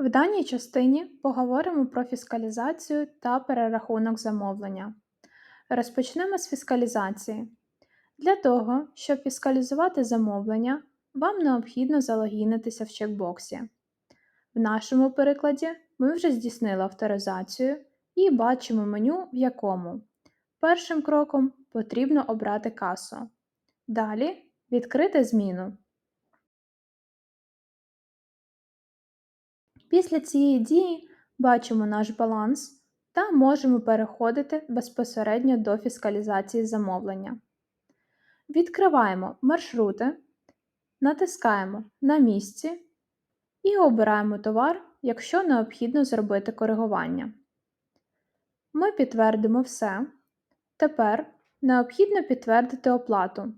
В даній частині поговоримо про фіскалізацію та перерахунок замовлення. Розпочнемо з фіскалізації. Для того, щоб фіскалізувати замовлення, вам необхідно залогінитися в чекбоксі. В нашому прикладі ми вже здійснили авторизацію і бачимо меню, в якому першим кроком потрібно обрати касу. Далі відкрити зміну. Після цієї дії бачимо наш баланс та можемо переходити безпосередньо до фіскалізації замовлення. Відкриваємо маршрути, натискаємо на місці і обираємо товар, якщо необхідно зробити коригування. Ми підтвердимо все. Тепер необхідно підтвердити оплату.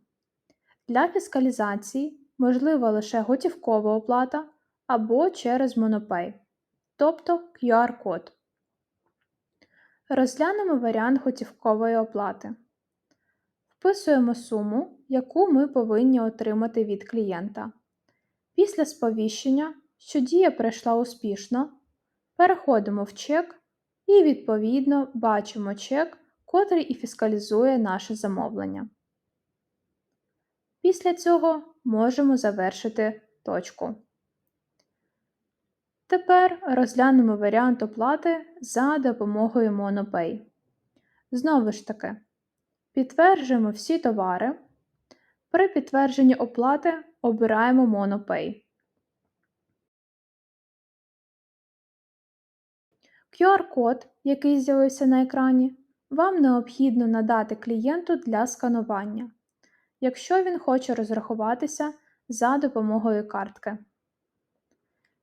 Для фіскалізації можлива лише готівкова оплата або через MonoPay, тобто QR-код. Розглянемо варіант готівкової оплати. Вписуємо суму, яку ми повинні отримати від клієнта. Після сповіщення, що дія пройшла успішно, переходимо в чек і, відповідно, бачимо чек, котрий і фіскалізує наше замовлення. Після цього можемо завершити точку. Тепер розглянемо варіант оплати за допомогою MonoPay. Знову ж таки, підтверджуємо всі товари. При підтвердженні оплати обираємо MonoPay. QR-код, який з'явився на екрані, вам необхідно надати клієнту для сканування, якщо він хоче розрахуватися за допомогою картки.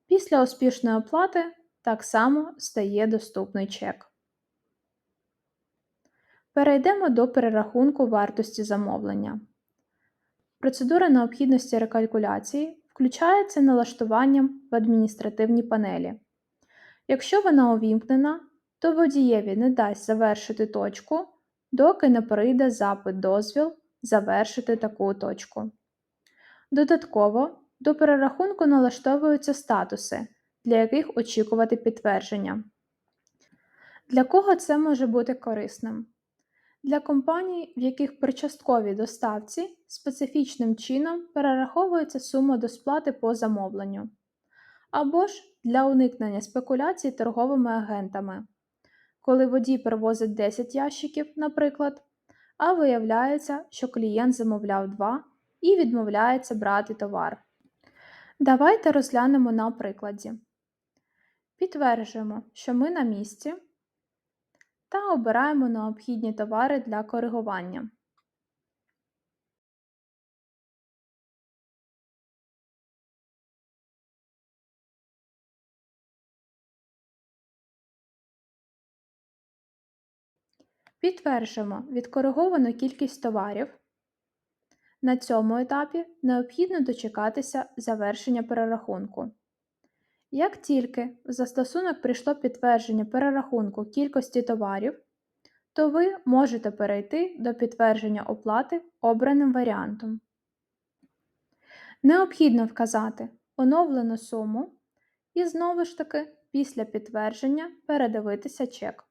Після успішної оплати так само стає доступний чек. Перейдемо до перерахунку вартості замовлення. Процедура необхідності рекалькуляції включається налаштуванням в адміністративній панелі. Якщо вона увімкнена, то водієві не дасть завершити точку, доки не прийде запит дозвіл завершити таку точку. Додатково до перерахунку налаштовуються статуси, для яких очікувати підтвердження. Для кого це може бути корисним? Для компаній, в яких при частковій доставці специфічним чином перераховується сума до сплати по замовленню, або ж для уникнення спекуляцій торговими агентами, коли водій привозить 10 ящиків, наприклад, а виявляється, що клієнт замовляв 2 і відмовляється брати товар. Давайте розглянемо на прикладі. Підтверджуємо, що ми на місці та обираємо необхідні товари для коригування. Підтверджуємо відкориговану кількість товарів. На цьому етапі необхідно дочекатися завершення перерахунку. Як тільки в застосунок прийшло підтвердження перерахунку кількості товарів, то ви можете перейти до підтвердження оплати обраним варіантом. Необхідно вказати оновлену суму і знову ж таки після підтвердження передивитися чек.